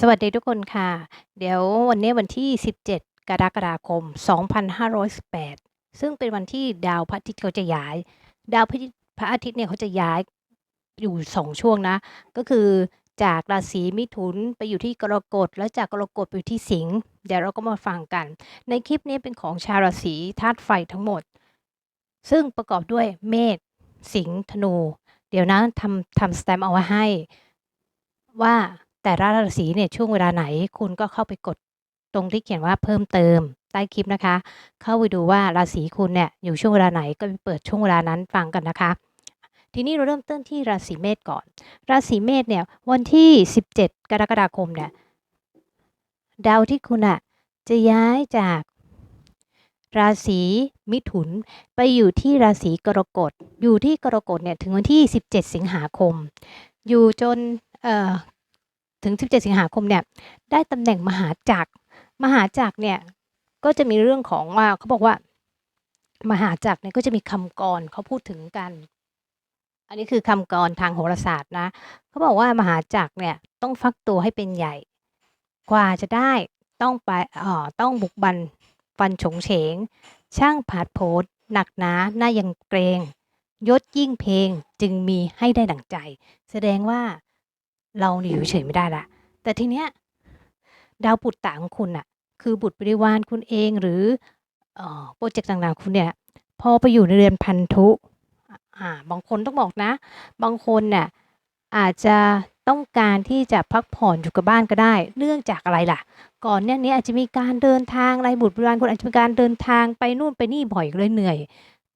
สวัสดีทุกคนค่ะ เดี๋ยววันนี้วันที่ 17 กรกฎาคม 2518 ซึ่งเป็นวันที่ดาวพระอาทิตย์เขาจะย้าย ดาวพระอาทิตย์เนี่ยเขาจะย้ายอยู่ 2 ช่วงนะ ก็คือจากราศีมิถุนไปอยู่ที่กรกฎแล้วจากกรกฎไปอยู่ที่สิงห์เดี๋ยวเราก็มาฟังกัน ในคลิปนี้เป็นของชาวราศีธาตุไฟทั้งหมด ซึ่งประกอบด้วยเมษสิงห์ธนู เดี๋ยวนะทำทำสแตมป์เอาไว้ให้ว่า แต่ละราศีเนี่ยช่วงเวลาไหนคุณก็เข้าไปกดตรงที่เขียนว่าเพิ่มเติมใต้คลิปนะคะ เข้าไปดูว่าราศีคุณเนี่ยอยู่ช่วงเวลาไหนก็ไปเปิดช่วงเวลานั้นฟังกันนะคะ ทีนี้เราเริ่มต้นที่ราศีเมษก่อน ราศีเมษเนี่ยวันที่ 17 กรกฎาคมเนี่ยดาวที่คุณอะจะย้ายจากราศีมิถุนไปอยู่ที่ราศีกรกฎ อยู่ที่กรกฎเนี่ยถึงวันที่ 17 สิงหาคม อยู่จนเอ่อ ถึง 17 สิงหาคมเนี่ยได้ตำแหน่งมหาจักรมหาจักรเนี่ยก็จะมีเรื่องของว่าเขาบอกว่ามหาจักรเนี่ยก็จะมีคำกรเขาพูดถึงกัน อันนี้คือคำกรทางโหราศาสตร์นะเขาบอกว่ามหาจักรเนี่ยต้องฟักตัวให้เป็นใหญ่ กว่าจะได้ต้องไปอ่อต้องบุกบันฟันฉงเฉง ช่างผาดโผนหนักหนาหน้ายังเกรงยศยิ่งเพลงจึงมีให้ได้ดั่งใจ แสดงว่า เราอยู่เฉยไม่ได้ละ แต่ทีเนี้ยดาวปุตตะของคุณอะคือบุตรบริวารคุณเองหรืออโปรเจกต์ต่างๆคุณเนี่ยพอไปอยู่ในเรือนพันธุอ่าบางคนต้องบอกนะ บางคนเนี่ยอาจจะต้องการที่จะพักผ่อนอยู่กับบ้านก็ได้ เนื่องจากอะไรล่ะ ก่อนเนี่ยนี้อาจจะมีการเดินทางอะไรบุตรบริวารคุณอาจจะมีการเดินทางไปนู่นไปนี่บ่อยเลยเหนื่อย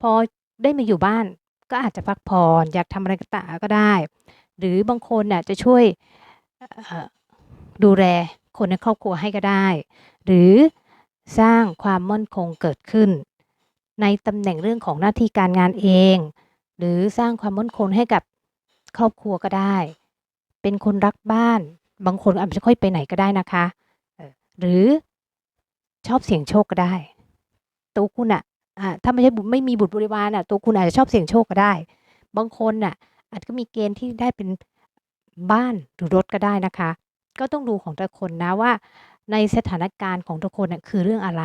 พอได้มาอยู่บ้านก็อาจจะพักผ่อนอยากทำอะไรก็ตาก็ได้ หรือบางคนน่ะจะช่วยดูแลคนในครอบครัวให้ก็ได้ หรือสร้างความมั่นคงเกิดขึ้น ในตำแหน่งเรื่องของหน้าที่การงานเอง หรือสร้างความมั่นคงให้กับครอบครัวก็ได้ เป็นคนรักบ้าน บางคนอาจจะค่อยไปไหนก็ได้นะคะหรือชอบเสี่ยงโชคก็ได้ ตัวคุณอะอ่าถ้าไม่ใช่ไม่มีบุตรบริวารอะตัวคุณอาจจะชอบเสี่ยงโชคก็ได้ บางคนน่ะ อาจจะมีเกณฑ์ที่ได้เป็นบ้านหรือรถก็ได้นะคะ ก็ต้องดูของแต่คนนะว่า ในสถานการณ์ของทุกคนน่ะคือเรื่องอะไร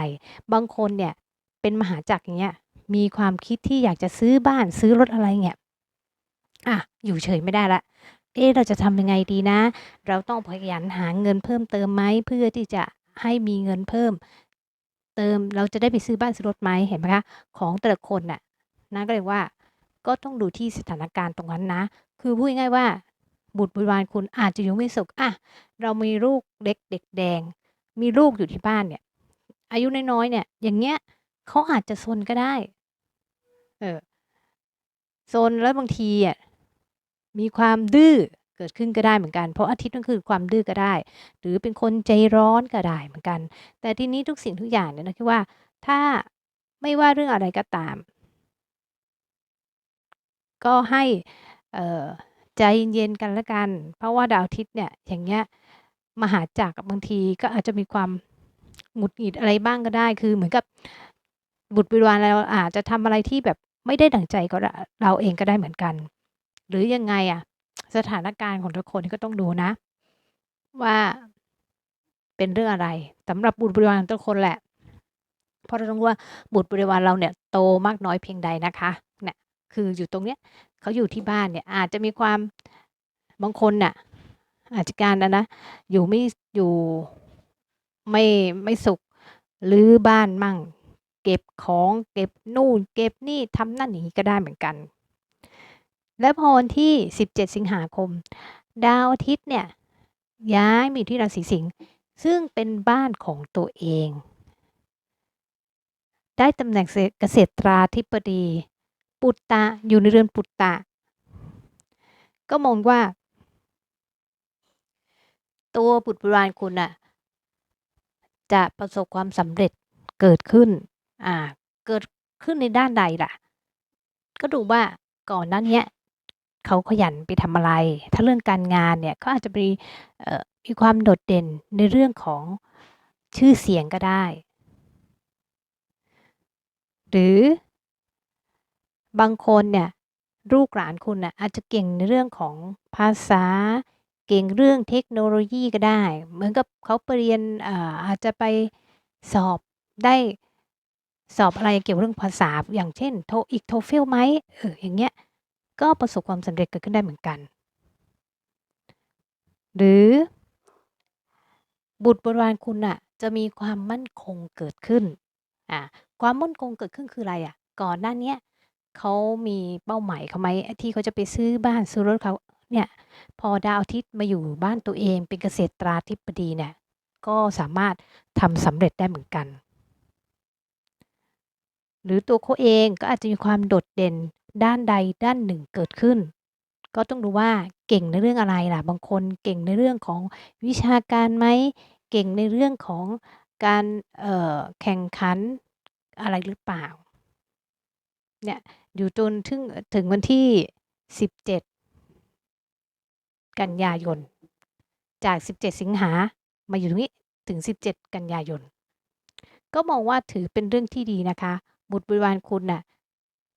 บางคนเนี่ยเป็นมหาจักรอย่างเงี้ยมีความคิดที่อยากจะซื้อบ้านซื้อรถอะไรเงี้ยอะอยู่เฉยไม่ได้ละเอ๊ะเราจะทำยังไงดีนะ เราต้องขยันหาเงินเพิ่มเติมไหมเพื่อที่จะให้มีเงินเพิ่ม เติมเราจะได้ไปซื้อบ้านซื้อรถไหมเห็นไหมคะ ของแต่ละคนน่ะนะก็เลยว่า ก็ต้องดูที่สถานการณ์ตรงนั้นนะ คือพูดง่ายว่า บุตรบริวารคุณอาจจะอยู่ไม่สุขอะเรามีลูกเล็กเด็กแดง มีลูกอยู่ที่บ้านเนี่ย อายุน้อยๆเนี่ย อย่างเงี้ยเขาอาจจะซนก็ได้ เออซนแล้วบางทีอะมีความดื้อเกิดขึ้นก็ได้เหมือนกัน เพราะอาทิตย์นั่นคือความดื้อก็ได้ หรือเป็นคนใจร้อนก็ได้เหมือนกัน แต่ทีนี้ทุกสิ่งทุกอย่างเนี่ยนะคิดว่า ถ้าไม่ว่าเรื่องอะไรก็ตาม ก็ให้ใจเย็นๆกันล้วกัน เพราะว่าดาวอาทิตย์เนี่ยอย่างเงี้ยมหาจักรบางทีก็อาจจะมีความหงุดหงิดอะไรบ้างก็ได้ คือเหมือนกับบุตรบิวารเราอาจจะทำอะไรที่แบบไม่ได้ดั่งใจก็เราเองก็ได้เหมือนกัน หรือยังไงอะสถานการณ์ของทุกคนก็ต้องดูนะ ว่าเป็นเรื่องอะไรสำหรับบุตรบริวารทุกคนแหละเพราะเราต้องรู้ว่าบุตรบริวารเราเนี่ยโตมากน้อยเพียงใดนะคะ คืออยู่ตรงเนี้ยเขาอยู่ที่บ้านเนี่ยอาจจะมีความบางคนน่ะอาจจะการนะนะอยู่ไม่อยู่ไม่ไม่สุขหรือบ้านมั่ง เก็บของเก็บนู่น เก็บนี่ทำนั่นอย่างนี้ก็ได้เหมือนกัน และพอวันที่ 17 สิงหาคม ดาวอาทิตย์เนี่ยย้ายมาอยู่ที่ราศีสิงห์ซึ่งเป็นบ้านของตัวเอง ได้ตำแหน่งเกษตราธิบดี ปุตตะอยู่ในเรือนปุตตะ ก็มองว่า ตัวบุตรบริวารคุณน่ะจะประสบความสำเร็จเกิดขึ้น อ่า เกิดขึ้นในด้านใดล่ะ ก็ดูว่าก่อนหน้าเนี้ยเขาขยันไปทำอะไร ถ้าเรื่องการงานเนี่ยเขาอาจจะมีเอ่อมีความโดดเด่นในเรื่องของชื่อเสียงก็ได้ หรือ บางคนเนี่ยลูกหลานคุณน่ะอาจจะเก่งในเรื่องของภาษา เก่งเรื่องเทคโนโลยีก็ได้ เหมือนกับเขาไปเรียนอาอาจจะไปสอบได้สอบอะไรเกี่ยวกับเรื่องภาษาอย่างเช่น TOEIC TOEFL ไหมเอออย่างเงี้ยก็ประสบความสำเร็จเกิดขึ้นได้เหมือนกัน หรือบุตรบริวารคุณน่ะจะมีความมั่นคงเกิดขึ้นอ่าความมั่นคงเกิดขึ้นคืออะไรอะ?ก่อนหน้าเนี้ย เขามีเป้าหมายเขาไหมที่เขาจะไปซื้อบ้านซื้อรถเขาเนี่ยพอดาวอาทิตย์มาอยู่บ้านตัวเองเป็นเกษตราธิบดีเนี่ยก็สามารถทำสำเร็จได้เหมือนกัน หรือตัวเขาเองก็อาจจะมีความโดดเด่นด้านใดด้านหนึ่งเกิดขึ้น ก็ต้องดูว่าเก่งในเรื่องอะไรล่ะ บางคนเก่งในเรื่องของวิชาการไหมเก่งในเรื่องของการแข่งขันอะไรหรือเปล่าเนี่ย อยู่จนถึงถึงวันที่ 17 กันยายน จาก 17 สิงหา มาอยู่ตรงนี้ถึง 17 กันยายน ก็มองว่าถือเป็นเรื่องที่ดีนะคะ บุตรบริวารคุณน่ะ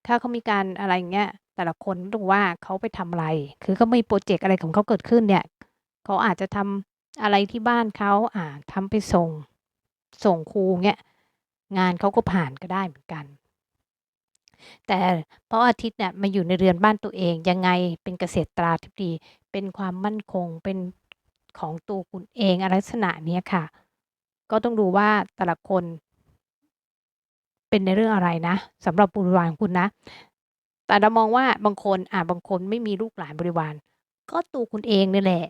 ถ้าเขามีการอะไรเงี้ย แต่ละคนต้องว่าเขาไปทำอะไร คือเขามีพรเจกต์อะไรของเขาเกิดขึ้นเนี่ย เขาอาจจะทำอะไรที่บ้านเขาอ่าทำไปส่ง ส่งครูเงี้ย งานเขาก็ผ่านก็ได้เหมือนกัน แต่เพราะอาทิตย์เนี่ยมาอยู่ในเรือนบ้านตัวเอง ยังไงเป็นเกษตราธิบดี เป็นความมั่นคงเป็นของตัวคุณเองอะไรลักษณะเนี้ยค่ะ ก็ต้องดูว่าแต่ละคน เป็นในเรื่องอะไรนะสำหรับบุริวารของคุณนะ แต่เรามองว่าบางคนอ่าบางคนไม่มีลูกหลานบริวาร ก็ตัวคุณเองเนี่ยแหละ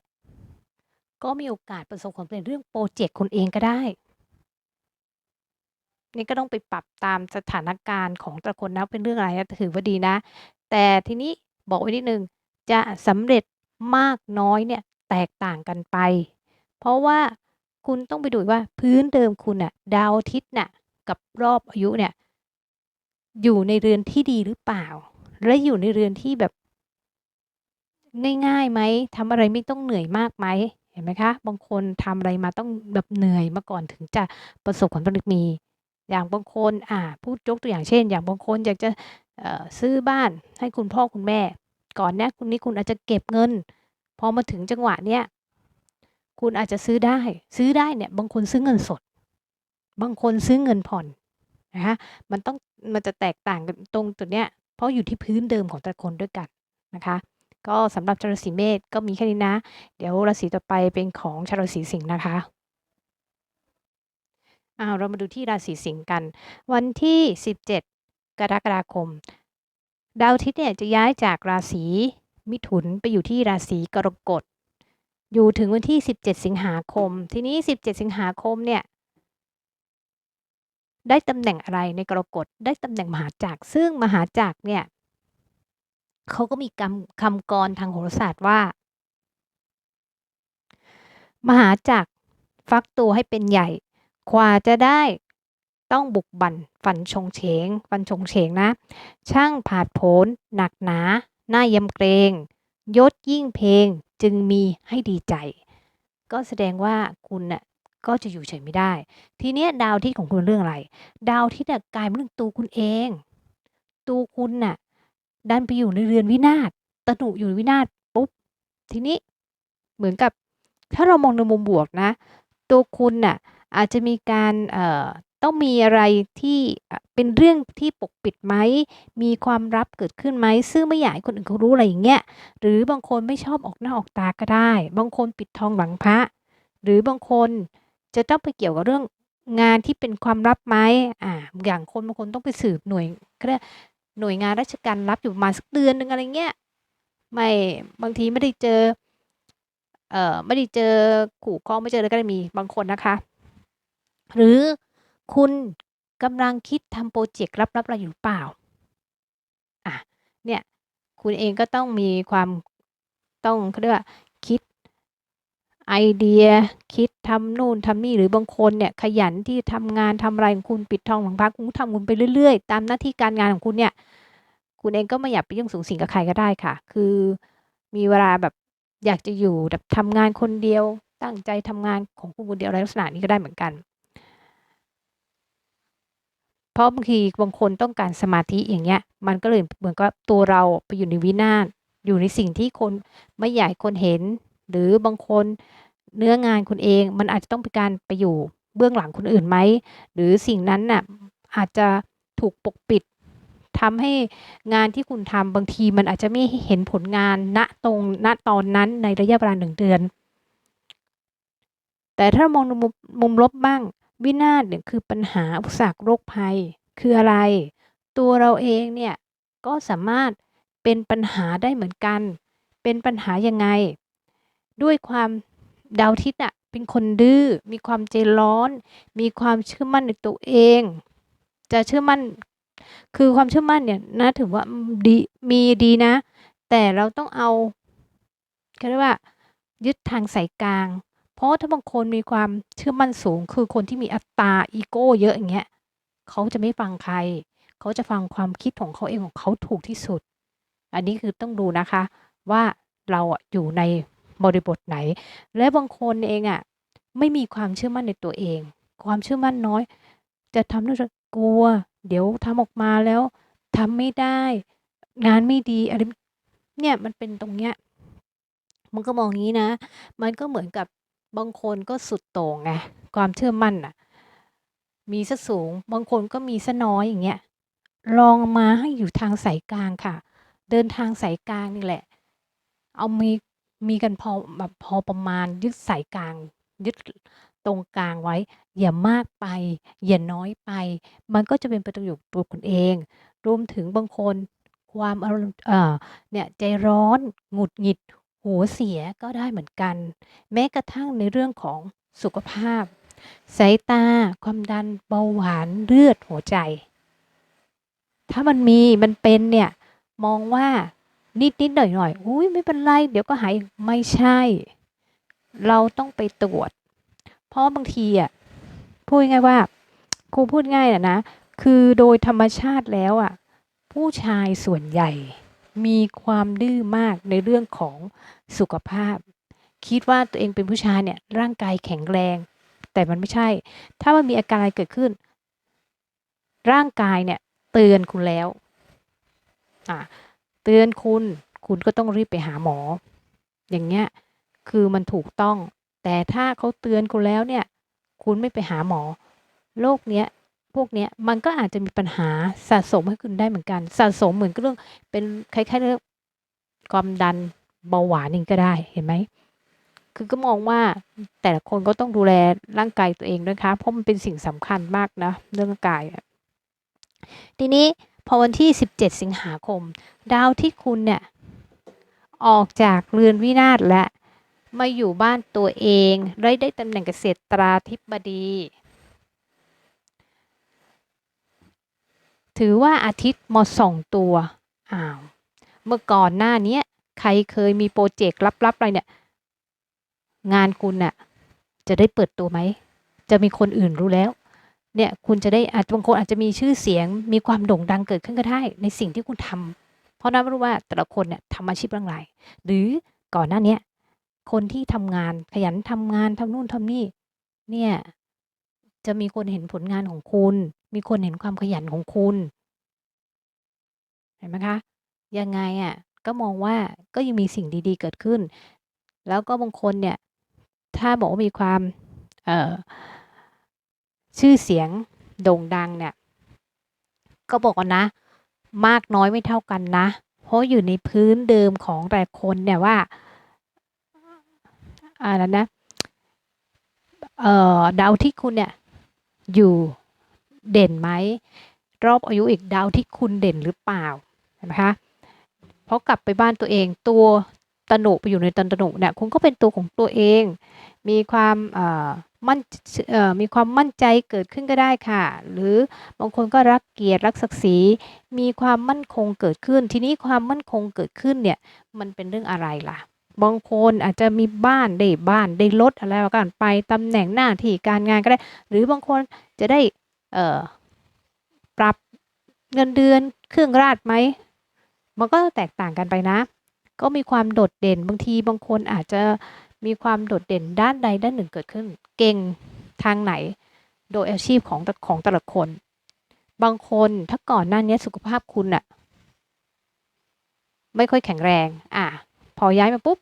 ก็มีโอกาสประสบความสำเร็จเรื่องพรเจกต์คุณเองก็ได้ นี่ก็ต้องไปปรับตามสถานการณ์ของแต่ละคนนะ เป็นเรื่องอะไรนะ ถือว่าดีนะ แต่ทีนี้บอกไว้นิดหนึ่ง จะสำเร็จมากน้อยเนี่ยแตกต่างกันไป เพราะว่าคุณต้องไปดูว่าพื้นเดิมคุณน่ะ ดาวอาทิตย์น่ะ กับรอบอายุเนี่ย อยู่ในเรือนที่ดีหรือเปล่า และอยู่ในเรือนที่แบบ ง่ายๆไหม ทำอะไรไม่ต้องเหนื่อยมากไหม เห็นไหมคะ บางคนทำอะไรมาต้องแบบเหนื่อยมาก่อนถึงจะประสบความสำเร็จมี อย่างบางคนอ่าพูดยกตัวอย่างเช่น อย่างบางคนอยากจะซื้อบ้านให้คุณพ่อคุณแม่ ก่อนเนี้ยคุณนี้คุณอาจจะเก็บเงิน พอมาถึงจังหวะเนี้ยคุณอาจจะซื้อได้ ซื้อได้เนี่ยบางคนซื้อเงินสด บางคนซื้อเงินผ่อนนะคะมันต้องมันจะแตกต่างกันตรงจุดเนี้ยเพราะอยู่ที่พื้นเดิมของแต่คนด้วยกันนะคะ ก็สำหรับชาวราศีเมษก็มีแค่นี้นะ เดี๋ยวราศีต่อไปเป็นของชาวราศีสิงห์นะคะ อ้าวเรามาดูที่ราศีสิงห์กัน วันที่ 17 กรกฎาคม ดาวอาทิตย์เนี่ยจะย้ายจากราศีมิถุนไปอยู่ที่ราศีกรกฎ อยู่ถึงวันที่ 17 สิงหาคม ทีนี้ 17 สิงหาคมเนี่ยได้ตำแหน่งอะไรในกรกฎได้ตำแหน่งมหาจักรซึ่งมหาจักรเนี่ยเขาก็มีกำคำกรทางโหราศาสตร์ว่า มหาจักรฟักตัวให้เป็นใหญ่ กว่าจะได้ต้องบุกบั่นฟันชงเฉง ฟันชงเฉงนะ ช่างผาดโผนหนักหนา หน่ายำเกรง ยศยิ่งเพลงจึงมีให้ดีใจ ก็แสดงว่าคุณน่ะก็จะอยู่เฉยไม่ได้ ทีเนี้ยดาวทิตย์ของคุณเรื่องอะไร ดาวทิตย์อะกลายเป็นเรื่องตัวคุณเอง ตัวคุณน่ะดันไปอยู่ในเรือนวินาศตนุอยู่วินาศปุ๊บ ทีนี้เหมือนกับถ้าเรามองในมุมบวกนะ ตัวคุณน่ะ อาจจะมีการเอ่อต้องมีอะไรที่เป็นเรื่องที่ปกปิดไหม มีความลับเกิดขึ้นไหม ซึ่งไม่อยากให้คนอื่นเขารู้อะไรอย่างเงี้ย หรือบางคนไม่ชอบออกหน้าออกตาก็ได้ บางคนปิดทองหลังพระ หรือบางคนจะต้องไปเกี่ยวกับเรื่องงานที่เป็นความลับไหมอ่า อย่างคนบางคนต้องไปสืบหน่วยเขาเรียกหน่วยงานราชการลับอยู่มาสักเดือนหนึ่งอะไรเงี้ย ไม่ บางทีไม่ได้เจอ เอ่อ ไม่ได้เจอคู่ครองไม่เจออะไรก็ได้มีบางคนนะคะ หรือคุณกำลังคิดทำพรเจกต์ลับๆอะไรอยู่เปล่าอ่าเนี่ยคุณเองก็ต้องมีความต้องเขาเรียกว่าคิดไอเดียคิดทำนู่นทำนี่หรือบางคนเนี่ยขยันที่ทำงานทำอะไรของคุณปิดทองหลังพระคุณทำคุณไปเรื่อยๆ ตามหน้าที่การงานของคุณเนี่ยคุณเองก็ไม่อยากไปยุ่งสุงสิงกับใครก็ได้ค่ะ คือมีเวลาแบบอยากจะอยู่แบบทำงานคนเดียวตั้งใจทำงานของคุณคนเดียวอะไรลักษณะนี้ก็ได้เหมือนกัน เพราะบางทีบางคนต้องการสมาธิอย่างเงี้ย มันก็เลยเหมือนกับตัวเราไปอยู่ในวินาศอยู่ในสิ่งที่คนไม่อยากให้คนเห็น หรือบางคนเนื้องานคุณเอง มันอาจจะต้องเป็นการไปอยู่เบื้องหลังคนอื่นไหม หรือสิ่งนั้นน่ะอาจจะถูกปกปิดทำให้งานที่คุณทำบางทีมันอาจจะไม่เห็นผลงานณตรงณตอนนั้นในระยะเวลาหนึ่งเดือน แต่ถ้ามองมุมมุมลบบ้าง วินาศเนี่ยคือปัญหาอุปสรรคโรคภัย คืออะไร ตัวเราเองเนี่ยก็สามารถเป็นปัญหาได้เหมือนกัน เป็นปัญหายังไง ด้วยความดาวทิศอะเป็นคนดื้อ มีความใจร้อน มีความเชื่อมั่นในตัวเอง จะเชื่อมั่น คือความเชื่อมั่นเนี่ยนะถือว่าดี มีดีนะ แต่เราต้องเอาเขาเรียกว่า ยึดทางสายกลาง เพราะถ้าบางคนมีความเชื่อมั่นสูง คือคนที่มีอัตตาอีโก้เยอะอย่างเงี้ยเขาจะไม่ฟังใคร เขาจะฟังความคิดของเขาเองของเขาถูกที่สุด อันนี้คือต้องดูนะคะว่าเราอยู่ในบริบทไหน และบางคนเองอะไม่มีความเชื่อมั่นในตัวเอง ความเชื่อมั่นน้อย จะทำด้วยกลัว เดี๋ยวทำออกมาแล้วทำไม่ได้ งานไม่ดีอะไรเนี่ยมันเป็นตรงเนี้ยมันก็มองงี้นะ มันก็เหมือนกับ บางคนก็สุดโต่งไงความเชื่อมั่นน่ะ มีซะสูง บางคนก็มีซะน้อยอย่างเงี้ยลองมาให้อยู่ทางสายกลางค่ะ เดินทางสายกลางนี่แหละ เอามีมีกันพอแบบพอประมาณยึดสายกลาง ยึดตรงกลางไว้ อย่ามากไป อย่าน้อยไป มันก็จะเป็นประโยชน์ตัวคุณเอง รวมถึงบางคนความเอ่อเนี่ยใจร้อน หงุดหงิด หัวเสียก็ได้เหมือนกัน แม้กระทั่งในเรื่องของสุขภาพ สายตา ความดันเบาหวานเลือดหัวใจ ถ้ามันมีมันเป็นเนี่ย มองว่านิดนิดหน่อยหน่อยอุ้ยไม่เป็นไร เดี๋ยวก็หายไม่ใช่ เราต้องไปตรวจ เพราะบางทีอะพูดง่ายว่า ครูพูดง่ายอะนะ คือโดยธรรมชาติแล้วอะ ผู้ชายส่วนใหญ่ มีความดื้อมากในเรื่องของสุขภาพ คิดว่าตัวเองเป็นผู้ชายเนี่ยร่างกายแข็งแรง แต่มันไม่ใช่ ถ้ามันมีอาการอะไรเกิดขึ้น ร่างกายเนี่ยเตือนคุณแล้วอ่าเตือนคุณคุณก็ต้องรีบไปหาหมอ อย่างเงี้ยคือมันถูกต้อง แต่ถ้าเขาเตือนคุณแล้วเนี่ย คุณไม่ไปหาหมอโรคเนี้ย วกนี้มันก็อาจจะมีปัญหาสะสมให้คุณได้เหมือนกัน สะสมเหมือนกับเรื่องเป็นคล้ายๆเรื่องความดันเบาหวานนี่ก็ได้เห็นไหมคือก็มองว่าแต่ละคนก็ต้องดูแลร่างกายตัวเองนะคะเพราะมันเป็นสิ่งสำคัญมากนะเรื่องกายอะทีนี้พอวันที่ 17 สิงหาคม ดาวที่คุณเนี่ยออกจากเรือนวินาศแล้วมาอยู่บ้านตัวเองได้ได้ตำแหน่งเกษตราธิบดี ถือว่าอาทิตย์มาส่องตัวอ้าวเมื่อก่อนหน้านี้ใครเคยมีโปรเจกต์ลับๆอะไรเนี่ย งานคุณน่ะ จะได้เปิดตัวไหม จะมีคนอื่นรู้แล้ว เนี่ยคุณจะได้อาจบางคนอาจจะมีชื่อเสียง มีความโด่งดังเกิดขึ้นก็ได้ ในสิ่งที่คุณทำเพราะนั้นไม่รู้ว่าแต่ละคนเนี่ยทำอาชีพองไร หรือก่อนหน้าเนี้คนที่ทำงานขยันทำงานทำนู่นทำนี่ เนี่ย จะมีคนเห็นผลงานของคุณ มีคนเห็นความขยันของคุณ เห็นไหมคะ ยังไงอะก็มองว่าก็ยังมีสิ่งดีๆเกิดขึ้น แล้วก็บางคนเนี่ย ถ้าบอกว่ามีความเออชื่อเสียงโด่งดังเนี่ย ก็บอกก่อนนะ มากน้อยไม่เท่ากันนะ เพราะอยู่ในพื้นเดิมของแต่คนเนี่ยว่าอ่านั้นนะ เอ่อดาวที่คุณเนี่ยอยู่ เด่นไหมรอบอายุอีกดาวที่คุณเด่นหรือเปล่าเห็นไหมคะเพราะกลับไปบ้านตัวเองตัวตนุไปอยู่ในตนตนุเนี่ยคุณก็เป็นตัวของตัวเอง มีความมั่นมีความมั่นใจเกิดขึ้นก็ได้ค่ะ หรือบางคนก็รักเกียรติรักศักดิ์ศรีมีความมั่นคงเกิดขึ้น ทีนี้ความมั่นคงเกิดขึ้นเนี่ยมันเป็นเรื่องอะไรล่ะ บางคนอาจจะมีบ้านได้บ้านได้รถอะไรว่ากันไปตำแหน่งหน้าที่การงานก็ได้ หรือบางคนจะได้ ปรับเงินเดือนเครื่องราชไหม มันก็แตกต่างกันไปนะ ก็มีความโดดเด่นบางทีบางคนอาจจะมีความโดดเด่นด้านใดด้านหนึ่งเกิดขึ้น เก่งทางไหน โดยอาชีพของของแต่ละคน บางคนถ้าก่อนหน้านี้สุขภาพคุณน่ะไม่ค่อยแข็งแรงอาพอย้ายมาปุ๊บ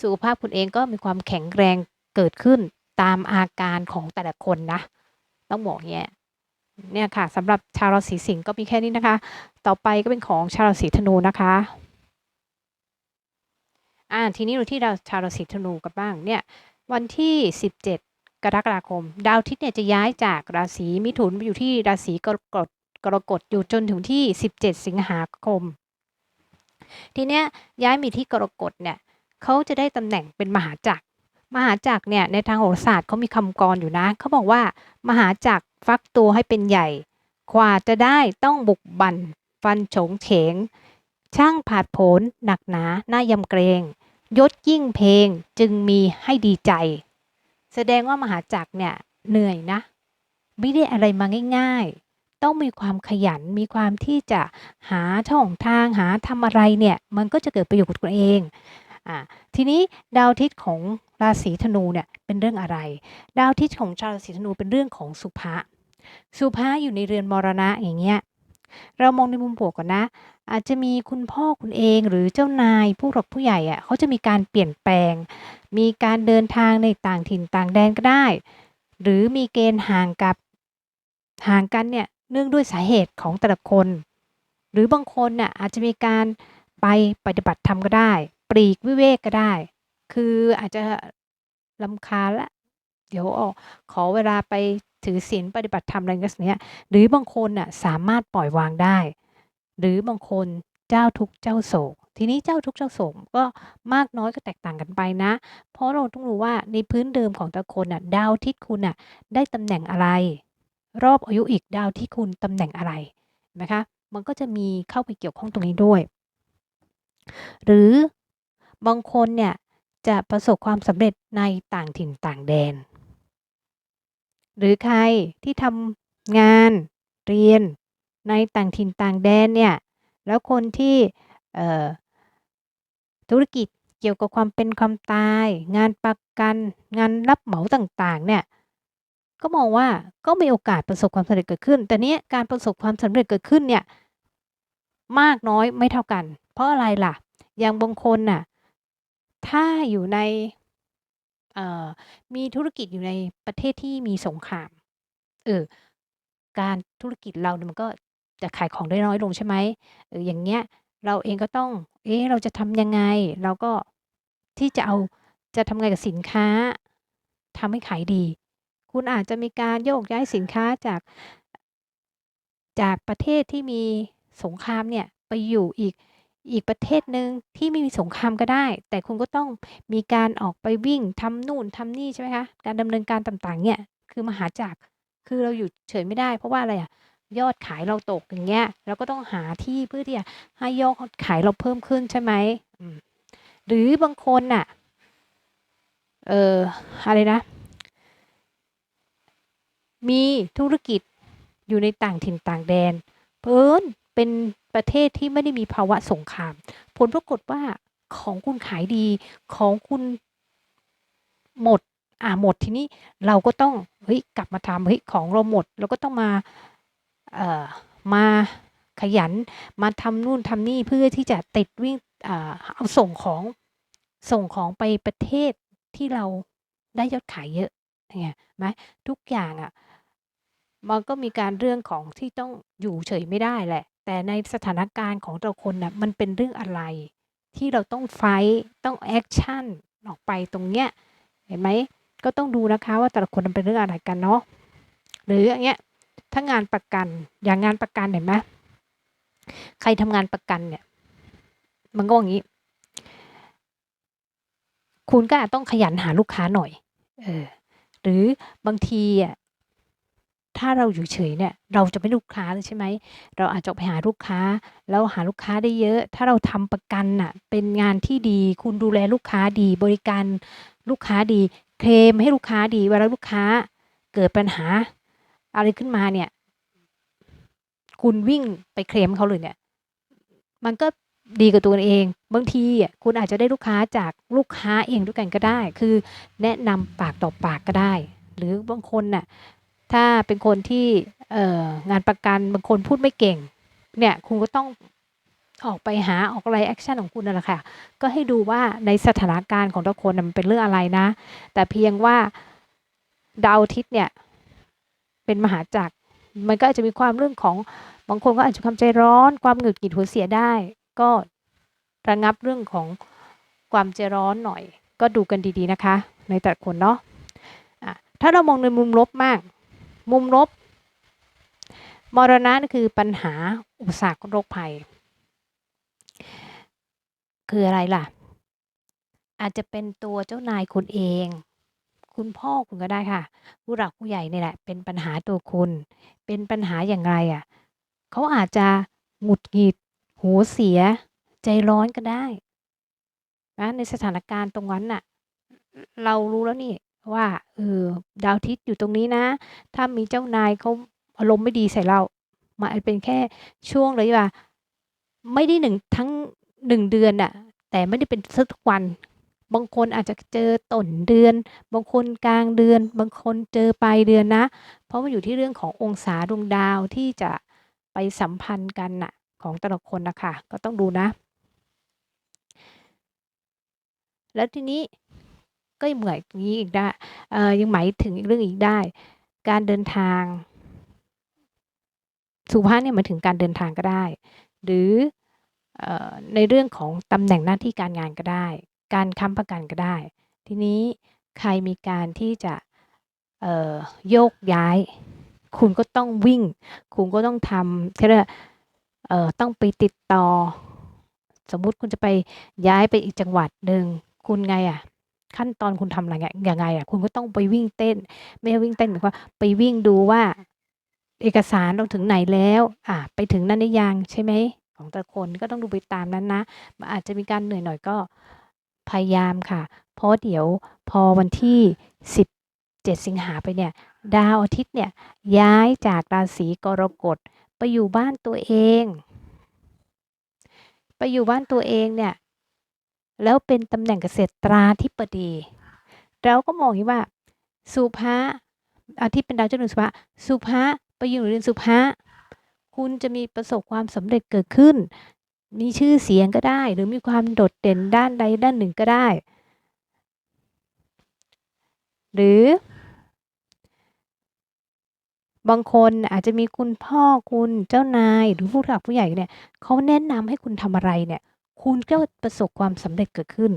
สุขภาพคุณเองก็มีความแข็งแรงเกิดขึ้นตามอาการของแต่ละคนนะ ต้องบอกเงี้ย เนี่ยค่ะสำหรับชาวราศีสิงห์ก็มีแค่นี้นะคะ ต่อไปก็เป็นของชาวราศีธนูนะคะอ่าทีนี้ดูที่ดาวชาวราศีธนูกันบ้างเนี่ยวันที่ 17 กรกฎาคม ดาวทิตย์เนี่ยจะย้ายจากราศีมิถุนไปอยู่ที่ราศีกรกฎกรกฎอยู่จนถึงที่ 17 สิงหาคม ทีเนี้ยย้ายมีที่กรกฎเนี่ยเขาจะได้ตำแหน่งเป็นมหาจักร มหาจักรเนี่ยในทางโหราศาสตร์เขามีคำกรอยู่นะเขาบอกว่า มหาจักรฟักตัวให้เป็นใหญ่กว่าจะได้ต้องบุกบันฟันโฉงเฉง ช่างผาดโผนหนักหนาหน้ายำเกรง ยศยิ่งเพลงจึงมีให้ดีใจ แสดงว่ามหาจักรเนี่ยเหนื่อยนะ ไม่ได้อะไรมาง่าย ๆ ต้องมีความขยันมีความที่จะหาช่องทางหาทำอะไรเนี่ย มันก็จะเกิดประโยชน์กับตัวเองอ่าทีนี้ดาวทิตย์ของ ราศีธนูเนี่ยเป็นเรื่องอะไร ดาวทิตย์ของชาวราศีธนูเป็นเรื่องของสุภะสุภะอยู่ในเรือนมรณะอย่างเงี้ยเรามองในมุมบวกก่อนนะ อาจจะมีคุณพ่อคุณเองหรือเจ้านายผู้หลักผู้ใหญ่อะเขาจะมีการเปลี่ยนแปลง มีการเดินทางในต่างถิ่นต่างแดนก็ได้ หรือมีเกณฑ์ห่างกับห่างกันเนี่ยเนื่องด้วยสาเหตุของแต่ละคน หรือบางคนน่ะอาจจะมีการไปปฏิบัติธรรมก็ได้ปลีกวิเวกก็ได้ คืออาจจะลำคาละ เดี๋ยวออกขอเวลาไปถือศีลปฏิบัติธรรมอะไรก็เนี้ย หรือบางคนน่ะสามารถปล่อยวางได้ หรือบางคนเจ้าทุกเจ้าโศก ทีนี้เจ้าทุกเจ้าโศกก็มากน้อยก็แตกต่างกันไปนะ เพราะเราต้องรู้ว่าในพื้นเดิมของแต่คนน่ะดาวทิตย์คุณน่ะได้ตำแหน่งอะไร รอบอายุอีกดาวที่คุณตำแหน่งอะไรนะคะ มันก็จะมีเข้าไปเกี่ยวข้องตรงนี้ด้วย หรือบางคนเนี่ย จะประสบความสำเร็จในต่างถิ่นต่างแดน หรือใครที่ทำงานเรียนในต่างถิ่นต่างแดนเนี่ยแล้วคนที่ธุรกิจเกี่ยวกับความเป็นความตาย งานประกันงานรับเหมาต่างๆเนี่ยก็มองว่าก็มีโอกาสประสบความสำเร็จเกิดขึ้น แต่เนี้ยการประสบความสำเร็จเกิดขึ้นเนี่ยมากน้อยไม่เท่ากัน เพราะอะไรล่ะ อย่างบางคนน่ะ ถ้าอยู่ใน เอ่อ มีธุรกิจอยู่ในประเทศที่มีสงคราม เออ การ ธุรกิจเราเนี่ยมันก็จะขายของได้น้อยลง ใช่ไหม เออ อย่างเงี้ย เราเองก็ต้อง เอ๊ะ เราจะทำยังไง เราก็ ที่จะเอา จะทำไงกับสินค้า ทำให้ขายดี คุณอาจจะมีการโยกย้ายสินค้าจาก จากประเทศที่มีสงครามเนี่ย ไปอยู่อีก อีกประเทศหนึ่งที่ไม่มีสงครามก็ได้ แต่คุณก็ต้องมีการออกไปวิ่งทำนู่นทำนี่ใช่ไหมคะ การดำเนินการต่างๆ เนี่ย คือมหาจักรคือเราอยู่เฉยไม่ได้ เพราะว่าอะไรอะยอดขายเราตกอย่างเงี้ยเราก็ต้องหาที่เพื่อที่จะให้ยอดขายเราเพิ่มขึ้นใช่ไหมหรือบางคนน่ะเอ่ออะไรนะ มีธุรกิจอยู่ในต่างถิ่นต่างแดนเผอิญ เป็นประเทศที่ไม่ได้มีภาวะสงคราม ผลปรากฏว่าของคุณขายดีของคุณหมด อ่าหมดทีนี้เราก็ต้องเฮ้ยกลับมาทำเฮ้ยของเราหมด เราก็ต้องมาเอ่อมาขยันมาทำนู่นทำนี่เพื่อที่จะติดวิ่งอ่าเอาส่งของส่งของไปประเทศที่เราได้ยอดขายเยอะอย่างเงี้ยไหมทุกอย่างอะมันก็มีการเรื่องของที่ต้องอยู่เฉยไม่ได้แหละ แต่ในสถานการณ์ของแต่ละคนน่ะมันเป็นเรื่องอะไร ที่เราต้องไฟต์ต้องแอกชันออกไปตรงเนี้ยเห็นไหมก็ต้องดูนะคะว่าแต่ละคนมันเป็นเรื่องอะไรกันเนาะหรืออย่างเงี้ยถ้างานประกันอย่างงานประกันเห็นไหมใครทำงานประกันเนี่ย มันก็อย่างงี้ คุณก็อาจต้องขยันหาลูกค้าหน่อยเออหรือบางทีอะ ถ้าเราอยู่เฉยเนี่ยเราจะไม่ลูกค้าเลยใช่ไหม เราอาจจะไปหาลูกค้า แล้วหาลูกค้าได้เยอะ ถ้าเราทำประกันน่ะเป็นงานที่ดี คุณดูแลลูกค้าดี บริการลูกค้าดี เคลมให้ลูกค้าดีเวลาลูกค้าเกิดปัญหา อะไรขึ้นมาเนี่ย คุณวิ่งไปเคลมเขาเลยเนี่ย มันก็ดีกับตัวเอง บางทีอะคุณอาจจะได้ลูกค้าจากลูกค้าเองด้วยกันก็ได้ คือแนะนำปากต่อปากก็ได้ หรือบางคนน่ะ ถ้าเป็นคนที่เงานประกันบางคนพูดไม่เก่ง เนี่ยคุณก็ต้องออกไปหาออกอะไรแอคชั่นของคุณนั่นแหละค่ะ ก็ให้ดูว่าในสถานการณ์ของแต่คนมันเป็นเรื่องอะไรนะ แต่เพียงว่าดาวอาทิตย์เนี่ย เป็นมหาจักร มันก็อาจจะมีความเรื่องของบางคนก็อาจจะความใจร้อน ความหงุดหงิดหัวเสียได้ ก็ระงับเรื่องของความใจร้อนหน่อย ก็ดูกันดีๆนะคะ ในแต่ละคนเนาะะถ้าเรามองในมุมลบมาก มุมลบ มรณะนี่คือปัญหาอุปสรรคโรคภัย คืออะไรล่ะ อาจจะเป็นตัวเจ้านายคุณเอง คุณพ่อคุณก็ได้ค่ะ ผู้หลักผู้ใหญ่นี่แหละ เป็นปัญหาตัวคุณ เป็นปัญหาอย่างไรอะเขาอาจจะหงุดหงิดหัวเสีย ใจร้อนก็ได้นะในสถานการณ์ตรงนั้นน่ะ เรารู้แล้วนี่ ว่า เออ ดาวอาทิตย์อยู่ตรงนี้นะ ถ้ามีเจ้านายเขาอารมณ์ไม่ดีใส่เรา มันอาจเป็นแค่ช่วงระยะเวลาไม่ได้หนึ่งทั้งหนึ่งเดือนน่ะ แต่ไม่ได้เป็นทุกวัน บางคนอาจจะเจอต้นเดือน บางคนกลางเดือน บางคนเจอปลายเดือนนะ เพราะมันอยู่ที่เรื่องขององศาดวงดาวที่จะไปสัมพันธ์กันน่ะ ของแต่ละคนน่ะค่ะ ก็ต้องดูนะ แล้วทีนี้ ก็ยังเหมือนงี้อีกได้เอ่อยังหมายถึงอีกเรื่องอีกได้ การเดินทาง สุภาพเนี่ยหมายถึงการเดินทางก็ได้ หรืออ่อในเรื่องของตำแหน่งหน้าที่การงานก็ได้ การค้ำประกันก็ได้ ทีนี้ใครมีการที่จะเอ่อโยกย้าย คุณก็ต้องวิ่ง คุณก็ต้องทำเขาเรียกว่าเอ่อต้องไปติดต่อ สมมุติคุณจะไปย้ายไปอีกจังหวัดหนึ่งคุณไงอะ ขั้นตอนคุณทำอะไรเงี้ยยังไงอะคุณก็ต้องไปวิ่งเต้น ไม่ใช่วิ่งเต้นหมายว่าไปวิ่งดูว่าเอกสารเราถึงไหนแล้ว อ่าไปถึงนั้นหรือยังใช่ไหมของแต่คนก็ต้องดูไปตามนั้นนะอาจจะมีการเหนื่อยหน่อยก็พยายามค่ะ เพราะเดี๋ยวพอวันที่ 17 สิงหาไปเนี่ย ดาวอาทิตย์เนี่ยย้ายจากราศีกรกฎไปอยู่บ้านตัวเอง ไปอยู่บ้านตัวเองเนี่ย แล้วเป็นตำแหน่งเกษตราธิบดี เราก็มองอย่างนี้ว่า สุภะอาทิตย์เป็นดาวเจ้าเรือนสุภะสุภะไปอยู่ในเรือนสุภะคุณจะมีประสบความสำเร็จเกิดขึ้น มีชื่อเสียงก็ได้ หรือมีความโดดเด่นด้านใดด้านหนึ่งก็ได้ หรือบางคนอาจจะมีคุณพ่อคุณเจ้านายหรือผู้หลักผู้ใหญ่เนี่ยเขาแนะนำให้คุณทำอะไรเนี่ย คุณก็ประสบความสำเร็จเกิดขึ้น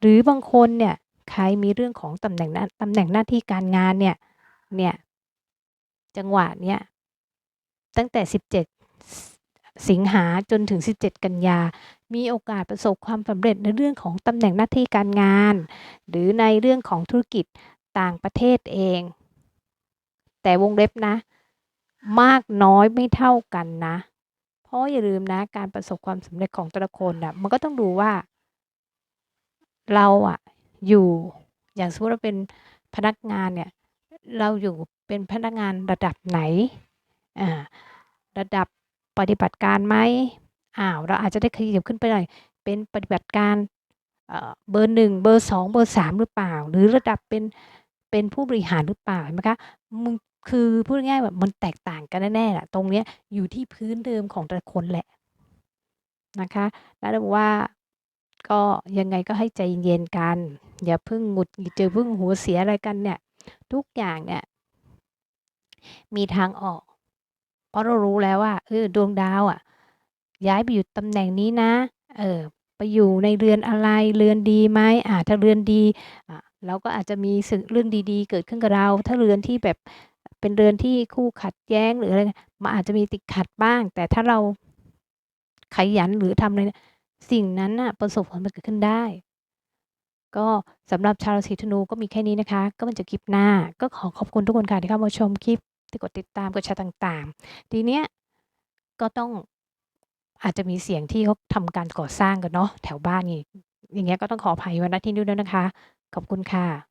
หรือบางคนเนี่ยใครมีเรื่องของตำแหน่งหน้าตำแหน่งหน้าที่การงานเนี่ยเนี่ยจังหวะเนี้ยตั้งแต่ 17 สิงหาจนถึง 17 กันยา มีโอกาสประสบความสำเร็จในเรื่องของตำแหน่งหน้าที่การงาน หรือในเรื่องของธุรกิจต่างประเทศเอง แต่วงเล็บนะ มากน้อยไม่เท่ากันนะ เพราะอย่าลืมนะการประสบความสำเร็จของแต่ละคนน่ะมันก็ต้องดูว่า เราอะอยู่อย่างสมมติเราเป็นพนักงานเนี่ย เราอยู่เป็นพนักงานระดับไหนอ่าระดับปฏิบัติการไหมอ้าวเราอาจจะได้ขยับขึ้นไปหน่อยเป็นปฏิบัติการเอ่อเบอร์1เบอร์2เบอร์3หรือเปล่า หรือระดับเป็นเป็นผู้บริหารหรือเปล่าเห็นไหมคะมึง คือพูดง่ายๆแบบมันแตกต่างกันแน่ๆแหละตรงเนี้ยอยู่ที่พื้นเดิมของแต่ละคนแหละนะคะแล้วเราบอกว่าก็ยังไงก็ให้ใจเย็นๆกัน อย่าเพิ่งหงุดหงิดอย่าเพิ่งหัวเสียอะไรกันเนี่ย ทุกอย่างเนี่ยมีทางออก เพราะเรารู้แล้วว่าเออดวงดาวอะย้ายไปอยู่ตำแหน่งนี้นะ เออไปอยู่ในเรือนอะไรเรือนดีไหมอ่าถ้าเรือนดีอ่าเราก็อาจจะมีสึกเรื่องดีๆ เกิดขึ้นกับเรา ถ้าเรือนที่แบบ เป็นเรือนที่คู่ขัดแย้งหรืออะไรมันอาจจะมีติดขัดบ้าง แต่ถ้าเราขยันหรือทำอะไรเนี่ยสิ่งนั้นน่ะประสบผลสำเร็จเกิดขึ้นได้ ก็สำหรับชาวราศีธนูก็มีแค่นี้นะคะ ก็มันจะคลิปหน้า ก็ขอขอบคุณทุกคนค่ะที่เข้ามาชมคลิปที่กดติดตามกดแชร์ต่างๆ ทีเนี้ยก็ต้องอาจจะมีเสียงที่เขาทำการก่อสร้างกันเนาะแถวบ้านงี้อย่างเงี้ยก็ต้องขออภัยว้ณที่นี้ด้วยนะคะ ขอบคุณค่ะ